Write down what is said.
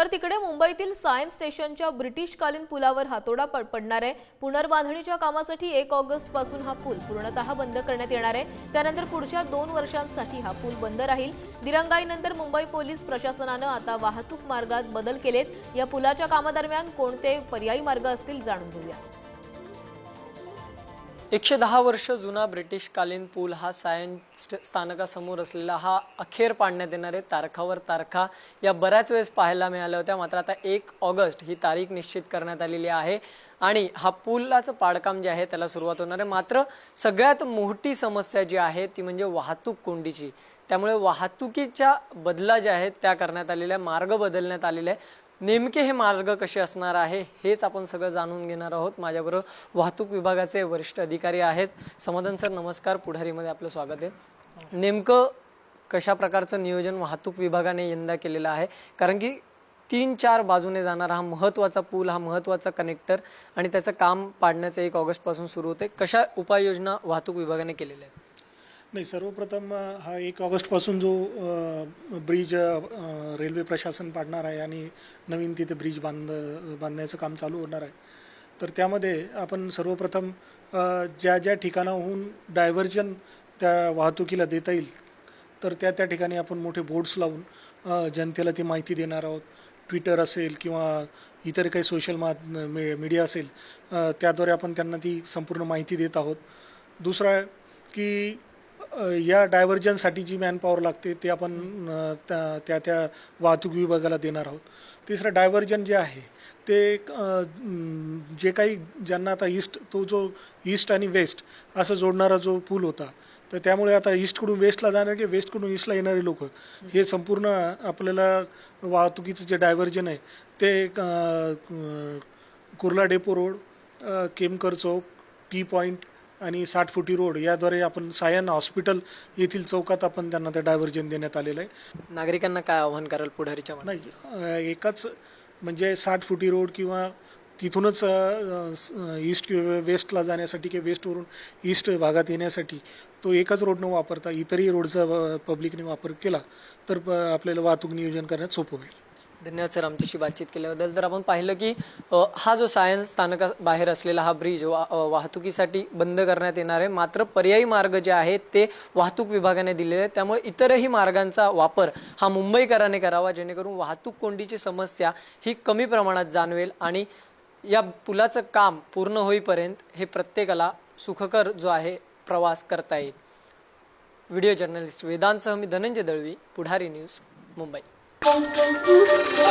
तर तिकडे मुंबईतील सायन्स स्टेशनच्या ब्रिटिशकालीन पुलावर हातोडा पडणार आहे. पुनर्बांधणीच्या कामासाठी एक ऑगस्टपासून हा पूल पूर्णतः बंद करण्यात येणार आहे. त्यानंतर पुढच्या दोन वर्षांसाठी हा पूल बंद राहील. दिरंगाईनंतर मुंबई पोलीस प्रशासनानं आता वाहतूक मार्गात बदल केलेत. या पुलाच्या कामादरम्यान कोणते पर्यायी मार्ग असतील जाणून घेऊया. एकशे दहा वर्ष जुना ब्रिटिशकालीन पूल हा सायन्स स्थानकासमोर असलेला हा अखेर पाडण्यात येणारे तारखावर तारखा या बऱ्याच वेळेस पाहायला मिळाल्या होत्या. मात्र आता एक ऑगस्ट ही तारीख निश्चित करण्यात आलेली आहे आणि हा पुलाचं पाडकाम जे आहे त्याला सुरुवात होणार आहे. मात्र सगळ्यात मोठी समस्या जी आहे ती म्हणजे वाहतूक कोंडीची. त्यामुळे वाहतुकीच्या बदला ज्या आहेत त्या करण्यात आलेल्या मार्ग बदलण्यात आलेले आहे नेमके हे मार्ग कसे असणार आहे हेच आपण सगळं जाणून घेणार आहोत. माझ्याबरोबर वाहतूक विभागाचे वरिष्ठ अधिकारी आहेत. समाधान सर नमस्कार. पुढारीमध्ये आपलं स्वागत आहे. नेमकं कशा प्रकारचं नियोजन वाहतूक विभागाने यंदा केलेलं आहे? कारण की तीन चार बाजूने जाणारा हा महत्त्वाचा पूल हा महत्त्वाचा कनेक्टर आणि त्याचं काम पाडण्याचं एक ऑगस्टपासून सुरू होते कशा उपाययोजना वाहतूक विभागाने केलेल्या आहेत? नाही सर्वप्रथम हा एक ऑगस्टपासून जो ब्रिज रेल्वे प्रशासन पाडणार आहे आणि नवीन तिथे ब्रिज बांध बांधण्याचं काम चालू होणार आहे. तर त्यामध्ये आपण सर्वप्रथम ज्या ज्या ठिकाणाहून डायव्हर्जन त्या वाहतुकीला देता येईल तर त्या त्या ठिकाणी आपण मोठे बोर्ड्स लावून जनतेला ती माहिती देणार आहोत. ट्विटर असेल किंवा इतर काही सोशल मा मीडिया असेल त्याद्वारे आपण त्यांना ती संपूर्ण माहिती देत आहोत. दुसरं आहे की या डायव्हर्जनसाठी जी मॅनपॉवर लागते ते आपण त्या त्या त्या वाहतूक विभागाला देणार आहोत. तिसरं डायव्हर्जन जे आहे ते जे काही ज्यांना आता ईस्ट तो जो ईस्ट आणि वेस्ट असं जोडणारा जो पूल होता तर त्यामुळे आता ईस्टकडून वेस्टला जाणार की वेस्टकडून ईस्टला येणारे लोक? हे संपूर्ण आपल्याला वाहतुकीचं जे डायव्हर्जन आहे ते Kurla depot road Kemkar Chowk T point आणि साठ फुटी रोड याद्वारे आपण सायन हॉस्पिटल येथील चौकात आपण त्यांना ते डायव्हर्जन देण्यात आलेलं आहे नागरिकांना काय आव्हान कराल पुढारीच्या? नाही एकाच म्हणजे साठ फुटी रोड किंवा तिथूनच ईस्ट वेस्टला जाण्यासाठी किंवा वेस्टवरून ईस्ट भागात येण्यासाठी तो एकच रोड न वापरता इतरही रोडचा पब्लिकने वापर केला तर आपल्याला वाहतूक नियोजन करण्यात सोपं होईल धन्यवाद सर आमच्याशी बातचीत केल्याबद्दल. तर आपण पाहिलं की अ, हा जो सायन्स स्थानका बाहेर असलेला हा ब्रिज वा अ, वाहतुकीसाठी बंद करण्यात येणार आहे. मात्र पर्यायी मार्ग जे आहेत ते वाहतूक विभागाने दिलेले आहेत. त्यामुळे इतरही मार्गांचा वापर हा मुंबईकरांनी करावा जेणेकरून वाहतूक कोंडीची समस्या ही कमी प्रमाणात जाणवेल आणि या पुलाचं काम पूर्ण होईपर्यंत हे प्रत्येकाला सुखकर जो आहे प्रवास करता येईल. व्हिडिओ जर्नलिस्ट वेदांतसह मी Dhananjay Dalvi Pudhari news Mumbai. Pum, pum.